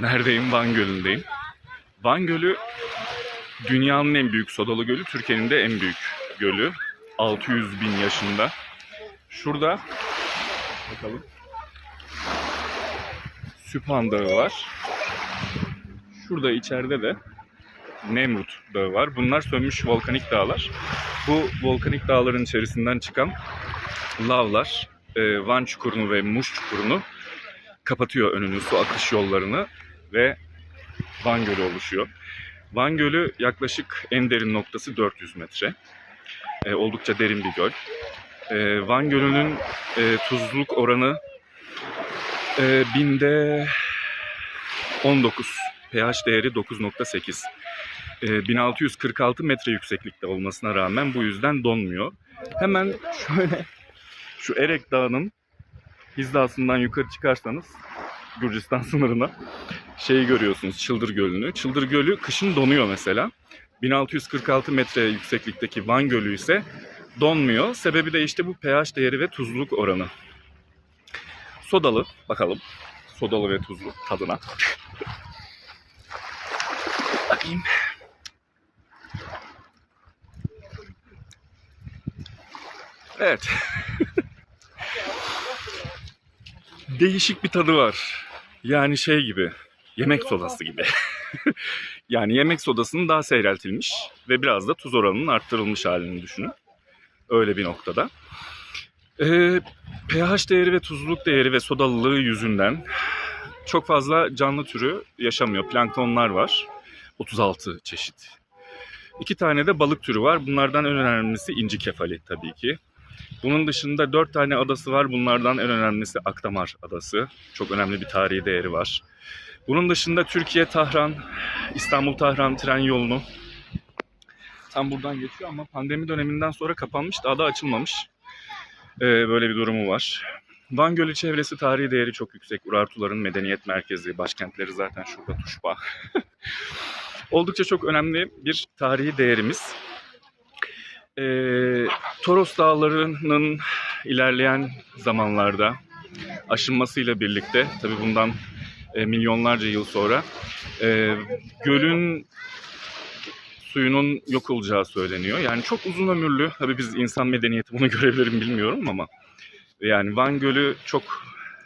Neredeyim? Van Gölü'ndeyim. Van Gölü dünyanın en büyük sodalı gölü, Türkiye'nin de en büyük gölü. 600 bin yaşında. Şurada bakalım. Süphan Dağı var. Şurada içeride de Nemrut Dağı var. Bunlar sönmüş volkanik dağlar. Bu volkanik dağların içerisinden çıkan lavlar e, Van Çukuru'nu ve Muş Çukuru'nu kapatıyor önünü, su akış yollarını ve Van Gölü oluşuyor. Van Gölü yaklaşık en derin noktası 400 metre. E, oldukça derin bir göl. E, Van Gölü'nün e, tuzluluk oranı e, binde 19. pH değeri 9.8. E, 1646 metre yükseklikte olmasına rağmen bu yüzden donmuyor. Hemen şöyle şu Erek Dağı'nın hizasından yukarı çıkarsanız Gürcistan sınırına şeyi görüyorsunuz Çıldır Gölü'nü. Çıldır Gölü kışın donuyor mesela. 1646 metre yükseklikteki Van Gölü ise donmuyor. Sebebi de işte bu pH değeri ve tuzluluk oranı. Sodalı bakalım. Sodalı ve tuzlu tadına. Bakayım. Evet. Değişik bir tadı var. Yani şey gibi. Yemek sodası gibi. yani yemek sodasının daha seyreltilmiş ve biraz da tuz oranının arttırılmış halini düşünün. Öyle bir noktada. Ee, pH değeri ve tuzluluk değeri ve sodalılığı yüzünden çok fazla canlı türü yaşamıyor. Planktonlar var. 36 çeşit. İki tane de balık türü var. Bunlardan en önemlisi inci kefali tabii ki. Bunun dışında dört tane adası var. Bunlardan en önemlisi Akdamar Adası. Çok önemli bir tarihi değeri var. Bunun dışında Türkiye Tahran, İstanbul Tahran tren yolunu tam buradan geçiyor ama pandemi döneminden sonra kapanmış, daha da açılmamış. Ee, böyle bir durumu var. Van Gölü çevresi tarihi değeri çok yüksek. Urartuların medeniyet merkezi, başkentleri zaten şurada Tuşba. Oldukça çok önemli bir tarihi değerimiz. Ee, Toros Dağları'nın ilerleyen zamanlarda aşınmasıyla birlikte, tabi bundan e, milyonlarca yıl sonra, e, gölün suyunun yok olacağı söyleniyor. Yani çok uzun ömürlü, tabi biz insan medeniyeti bunu görebilir mi bilmiyorum ama yani Van Gölü çok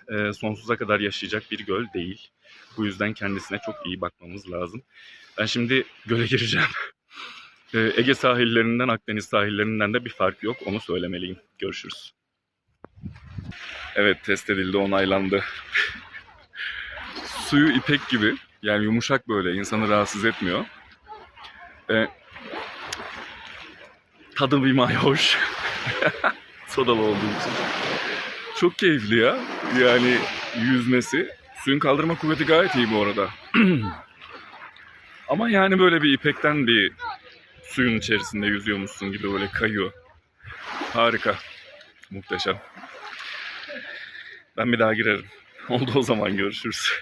e, sonsuza kadar yaşayacak bir göl değil. Bu yüzden kendisine çok iyi bakmamız lazım. Ben şimdi göle gireceğim. Ee, Ege sahillerinden Akdeniz sahillerinden de bir fark yok. Onu söylemeliyim. Görüşürüz. Evet test edildi, onaylandı. Suyu ipek gibi. Yani yumuşak böyle. insanı rahatsız etmiyor. Ee, tadı bir mayoş. Sodalı olduğu için. Çok keyifli ya. Yani yüzmesi. Suyun kaldırma kuvveti gayet iyi bu arada. Ama yani böyle bir ipekten bir suyun içerisinde yüzüyormuşsun gibi böyle kayıyor. Harika. Muhteşem. Ben bir daha girerim. Oldu o zaman görüşürüz.